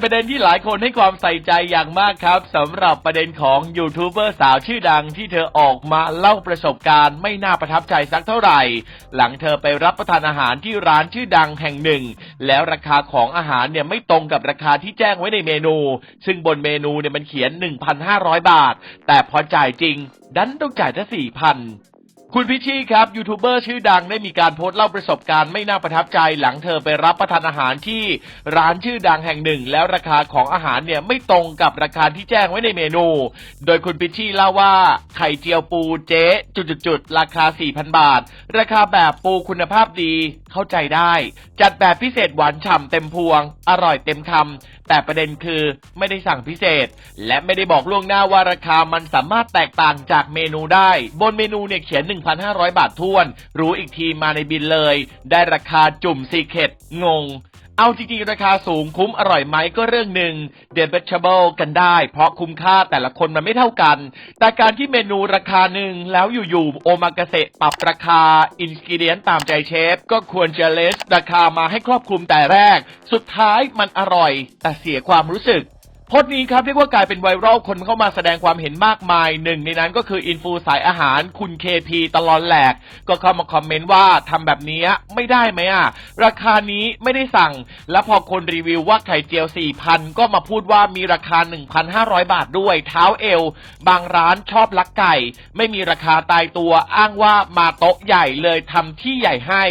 เป็นประเด็นที่หลายคนให้ความใส่ใจอย่างมากครับสำหรับประเด็นของยูทูบเบอร์สาวชื่อดังที่เธอออกมาเล่าประสบการณ์ไม่น่าประทับใจสักเท่าไหร่ หลังเธอไปรับประทานอาหารที่ร้านชื่อดังแห่งหนึ่ง แล้วราคาของอาหารเนี่ยไม่ตรงกับราคาที่แจ้งไว้ในเมนู ซึ่งบนเมนูเนี่ยมันเขียน 1,500 บาท แต่พอจ่ายจริง ดันต้องจ่ายแค่4,000 คุณพิชชี่ครับยูทูบเบอร์ชื่อดังได้มีการโพสต์เล่าประสบการณ์ไม่น่าประทับใจหลังเธอไปรับประทานอาหารที่ร้านชื่อดังแห่งหนึ่ง แล้วราคาของอาหารเนี่ยไม่ตรงกับราคาที่แจ้งไว้ในเมนู โดยคุณพิชชี่เล่าว่าไข่เจียวปูเจ๊จุดๆราคา 4,000 บาท ราคาแบบปูคุณภาพดีเข้าใจได้ จัดแบบพิเศษหวานฉ่ำเต็มพวง อร่อยเต็มคำแต่ประเด็นคือไม่ได้สั่งพิเศษ และไม่ได้บอกล่วงหน้าว่าราคามันสามารถแตกต่างจากเมนูได้ บนเมนูเนี่ยเขียนหนึ่ง1,500 บาททวน รู้อีกทีมาในบินเลย ได้ราคาจุ่มซีเคตงงเอาจริงๆ ราคาสูงคุ้มอร่อยไหมก็เรื่องหนึ่ง d e b a t a b l e กันได้ เพราะคุ้มค่าแต่ละคนมันไม่เท่ากัน แต่การที่เมนูราคาหนึ่งแล้วอยู่ๆโอมากาเสะปรับราคาอินสกิเดียนตามใจเชฟ ก็ควรจะเลสราคามาให้ครอบคลุมแต่แรก สุดท้ายมันอร่อย แต่เสียความรู้สึก โพสต์นี้ครับเรียกว่ากลายเป็นไวรัลคนเข้ามาแสดงความเห็นมากมายหนึ่งในนั้นก็คืออินฟูสายอาหารคุณเคพีตลอดแหลก ก็เข้ามาคอมเมนต์ว่าทำแบบนี้ไม่ได้ไหมอะ ราคานี้ไม่ได้สั่ง แล้วพอคนรีวิวว่าไข่เจียว 4,000 ก็มาพูดว่ามีราคา 1,500 บาทด้วย เท้าเอว บางร้านชอบลักไก่ ไม่มีราคาตายตัวอ้างว่ามาโต๊ะใหญ่เลยทำที่ใหญ่ให้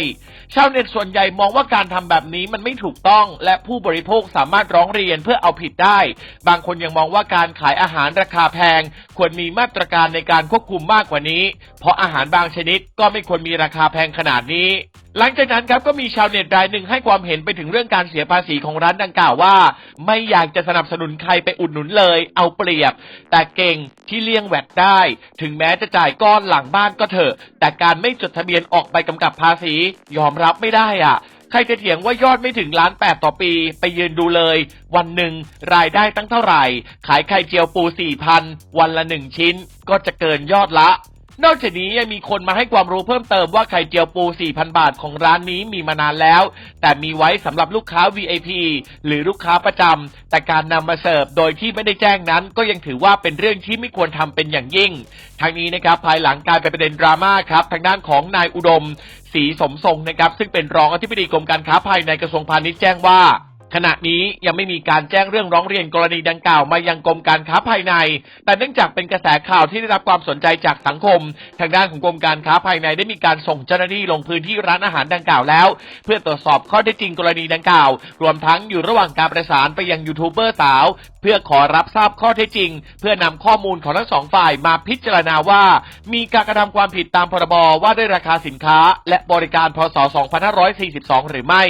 ชาวเน็ตส่วนใหญ่มองว่าการทำแบบนี้มันไม่ถูกต้อง และผู้บริโภคสามารถร้องเรียนเพื่อเอาผิดได้ บางคนยังมองว่าการขายอาหารราคาแพง ควรมีมาตรการในการควบคุมมากกว่านี้ เพราะอาหารบางชนิดก็ไม่ควรมีราคาแพงขนาดนี้ หลังจากนั้นครับก็มีชาวเน็ตรายหนึ่งให้ความเห็นไปถึงเรื่องการเสียภาษีของร้านดังกล่าวว่า ไม่อยากจะสนับสนุนใครไปอุดหนุนเลย เอาเปรียบ แต่เก่งที่เลี่ยงแวดได้ ถึงแม้จะจ่ายก้อนหลังบ้านก็เถอะ แต่การไม่จดทะเบียนออกใบกำกับภาษี ยอมรับไม่ได้อะใครจะเถียงว่ายอดไม่ถึงล้านแปดต่อปี ไปยืนดูเลย วันหนึ่งรายได้ตั้งเท่าไหร่ ขายไข่เจียวปูสี่พันวันละหนึ่งชิ้น ก็จะเกินยอดละ นอกจากนี้ยังมีคนมาให้ความรู้เพิ่มเติมว่าไข่เจียวปู 4,000 บาทของร้านนี้มีมานานแล้ว แต่มีไว้สำหรับลูกค้า VIP หรือลูกค้าประจำแต่การนำมาเสิร์ฟโดยที่ไม่ได้แจ้งนั้น ก็ยังถือว่าเป็นเรื่องที่ไม่ควรทำเป็นอย่างยิ่งทางนี้นะครับภายหลังกายเป็นประเด็นดราม่าครับทางด้านของนายอุดมศรีสมทรงนะครับซึ่งเป็นรองอธิบดีกรมการค้าภายในกระทรวงพาณิชย์แจ้งว่า ขณะนี้ยังไม่มีการแจ้งเรื่องร้องเรียนกรณีดังกล่าวมายังกรมการค้าภายใน แต่เนื่องจากเป็นกระแสข่าวที่ได้รับความสนใจจากสังคม ทางด้านของกรมการค้าภายในได้มีการส่งเจ้าหน้าที่ลงพื้นที่ร้านอาหารดังกล่าวแล้ว เพื่อตรวจสอบข้อเท็จจริงกรณีดังกล่าว รวมทั้งอยู่ระหว่างการประสานไปยังยูทูบเบอร์สาว เพื่อขอรับทราบข้อเท็จจริง เพื่อนำข้อมูลของทั้งสองฝ่ายมาพิจารณาว่า มีการกระทำความผิดตามพรบว่าด้วยราคาสินค้า และบริการพศ 2542 หรือไม่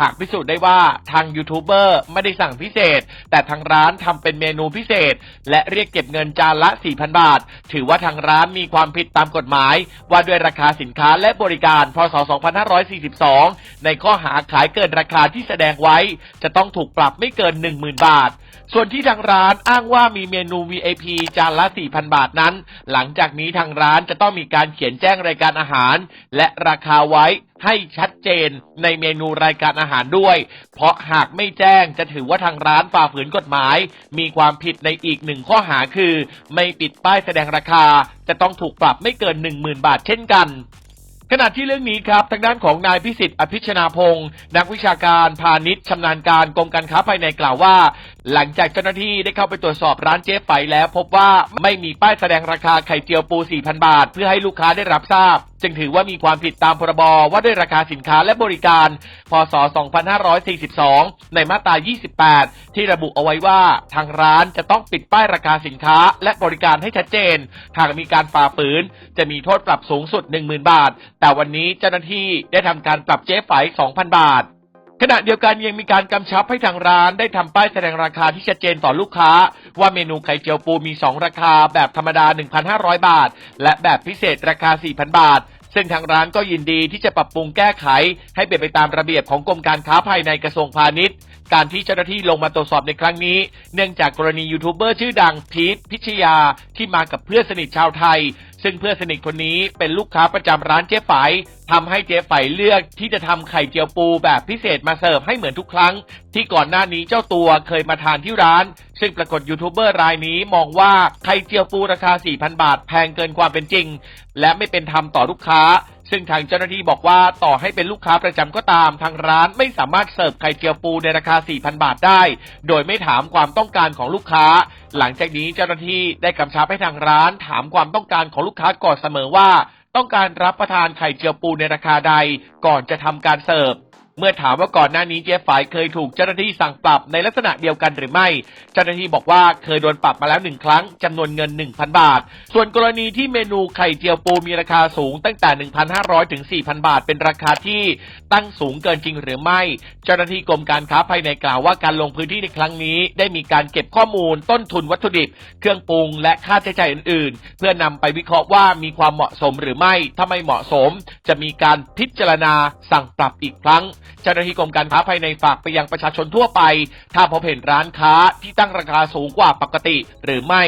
หากพิสูจน์ได้ว่าทางยูทูบเบอร์ไม่ได้สั่งพิเศษ แต่ทางร้านทำเป็นเมนูพิเศษ และเรียกเก็บเงินจานละ 4,000 บาท ถือว่าทางร้านมีความผิดตามกฎหมาย ว่าด้วยราคาสินค้าและบริการพศ 2542 ในข้อหาขายเกินราคาที่แสดงไว้ จะต้องถูกปรับไม่เกิน 10,000 บาท ส่วนที่ทางร้านอ้างว่ามีเมนู VIP จานละ 4,000 บาทนั้น หลังจากนี้ทางร้านจะต้องมีการเขียนแจ้งรายการอาหาร และราคาไว้ ให้ชัดเจนในเมนูรายการอาหารด้วย เพราะหากไม่แจ้งจะถือว่าทางร้านฝ่าฝืนกฎหมาย มีความผิดในอีกหนึ่งข้อหาคือ ไม่ปิดป้ายแสดงราคา จะต้องถูกปรับไม่เกิน 10,000 บาทเช่นกันขณะที่เรื่องนี้ครับทางด้านของนายพิสิทธิ์อภิชนาพงศ์นักวิชาการพาณิชย์ชำนาญการกรมการค้าภายในกล่าวว่า หลังจากเจ้าหน้าที่ได้เข้าไปตรวจสอบร้านเจ๊ไฝแล้ว พบว่าไม่มีป้ายแสดงราคาไข่เจียวปู 4,000 บาท เพื่อให้ลูกค้าได้รับทราบ จึงถือว่ามีความผิดตามพรบว่าด้วยราคาสินค้าและบริการ พศ 2542 ในมาตรา 28 ที่ระบุเอาไว้ว่าทางร้านจะต้องปิดป้ายราคาสินค้า และบริการให้ชัดเจน หากมีการฝ่าฝืน จะมีโทษปรับสูงสุด 10,000 บาท แต่วันนี้เจ้าหน้าที่ได้ทำการปรับเจ๊ไฝ 2,000 บาท ขณะเดียวกันยังมีการกำชับให้ทางร้านได้ทำป้ายแสดงราคาที่ชัดเจนต่อลูกค้า ว่าเมนูไข่เจียวปูมี 2 ราคา แบบธรรมดา 1,500 บาท และแบบพิเศษราคา 4,000 บาทซึ่งทางร้านก็ยินดีที่จะปรับปรุงแก้ไข ให้เป็นไปตามระเบียบของกรมการค้าภายในกระทรวงพาณิชย์ การที่เจ้าหน้าที่ลงมาตรวจสอบในครั้งนี้ เนื่องจากกรณียูทูบเบอร์ชื่อดังพีทพิชยาที่มากับเพื่อนสนิทชาวไทย ซึ่งเพื่อนสนิทคนนี้เป็นลูกค้าประจำร้านเจ๊ไฝทำให้เจ๊ไฝเลือกที่จะทำไข่เจียวปูแบบพิเศษมาเสิร์ฟให้เหมือนทุกครั้ง ที่ก่อนหน้านี้เจ้าตัวเคยมาทานที่ร้าน ซึ่งปรากฏยูทูบเบอร์รายนี้มองว่าไข่เจียวปูราคา 4,000 บาทแพงเกินความเป็นจริง และไม่เป็นธรรมต่อลูกค้า ซึ่งทางเจ้าหน้าที่บอกว่าต่อให้เป็นลูกค้าประจำก็ตาม ทางร้านไม่สามารถเสิร์ฟไข่เจียวปูในราคา 4,000 บาทได้ โดยไม่ถามความต้องการของลูกค้า หลังจากนี้เจ้าหน้าที่ได้กำชับให้ทางร้านถามความต้องการของลูกค้าก่อนเสมอว่า ต้องการรับประทานไข่เจียวปูในราคาใด ก่อนจะทำการเสิร์ฟ เมื่อถามว่าก่อนหน้านี้เจ๊ฝ่ายเคยถูกเจ้าหน้าที่สั่งปรับในลักษณะเดียวกันหรือไม่ เจ้าหน้าที่บอกว่าเคยโดนปรับมาแล้วหนึ่งครั้งจำนวนเงิน 1,000 บาท ส่วนกรณีที่เมนูไข่เจียวปูมีราคาสูงตั้งแต่ 1,500 ถึง 4,000 บาท เป็นราคาที่ตั้งสูงเกินจริงหรือไม่ เจ้าหน้าที่กรมการค้าภายในกล่าวว่าการลงพื้นที่ในครั้งนี้ ได้มีการเก็บข้อมูล ต้นทุนวัตถุดิบ เครื่องปรุง และค่าใช้จ่ายอื่น ๆ เพื่อนำไปวิเคราะห์ว่ามีความเหมาะสมหรือไม่ ถ้าไม่เหมาะสม จะมีการพิจารณาสั่งปรับอีกครั้งเจ้าหน้าที่กรมการค้าภายในฝากไปยังประชาชนทั่วไป ถ้าพบเห็นร้านค้าที่ตั้งราคาสูงกว่าปกติ หรือไม่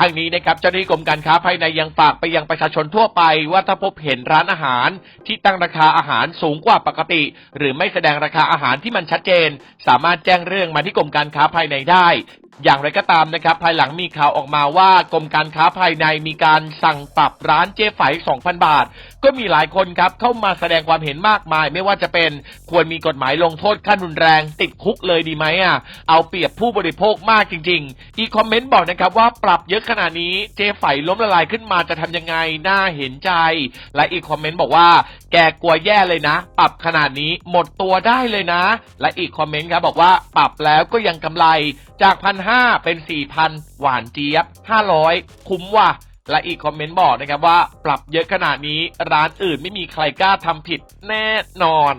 ทางนี้นะครับเจ้าหน้าที่กรมการค้าภายในยังฝากไปยังประชาชนทั่วไป ว่าถ้าพบเห็นร้านอาหาร ที่ตั้งราคาอาหารสูงกว่าปกติ หรือไม่แสดงราคาอาหารที่มันชัดเจน สามารถแจ้งเรื่องมาที่กรมการค้าภายในได้ อย่างไรก็ตามนะครับ ภายหลังมีข่าวออกมาว่ากรมการค้าภายในมีการสั่งปรับร้านเจ๊ไฝ2,000 บาท ก็มีหลายคนครับเข้ามาแสดงความเห็นมากมาย ไม่ว่าจะเป็นควรมีกฎหมายลงโทษขั้นรุนแรง ติดคุกเลยดีไหมอะเอาเปรียบผู้บริโภคมากจริง ๆ อีคอมเมนต์บอกนะครับว่าปรับเยอะขนาดนี้เจ๊ไฝล้มละลายขึ้นมาจะทำยังไงน่าเห็นใจ และอีคอมเมนต์บอกว่าแกกลัวแย่เลยนะ ปรับขนาดนี้หมดตัวได้เลยนะ และอีกคอมเมนต์ครับบอกว่าปรับแล้วก็ยังกำไร จากพันห้าเป็นสี่พันหวานเจี๊ยบห้าร้อยคุ้มว่ะและอีกคอมเมนต์บอกนะครับว่า ปรับเยอะขนาดนี้ร้านอื่นไม่มีใครกล้าทำผิดแน่นอน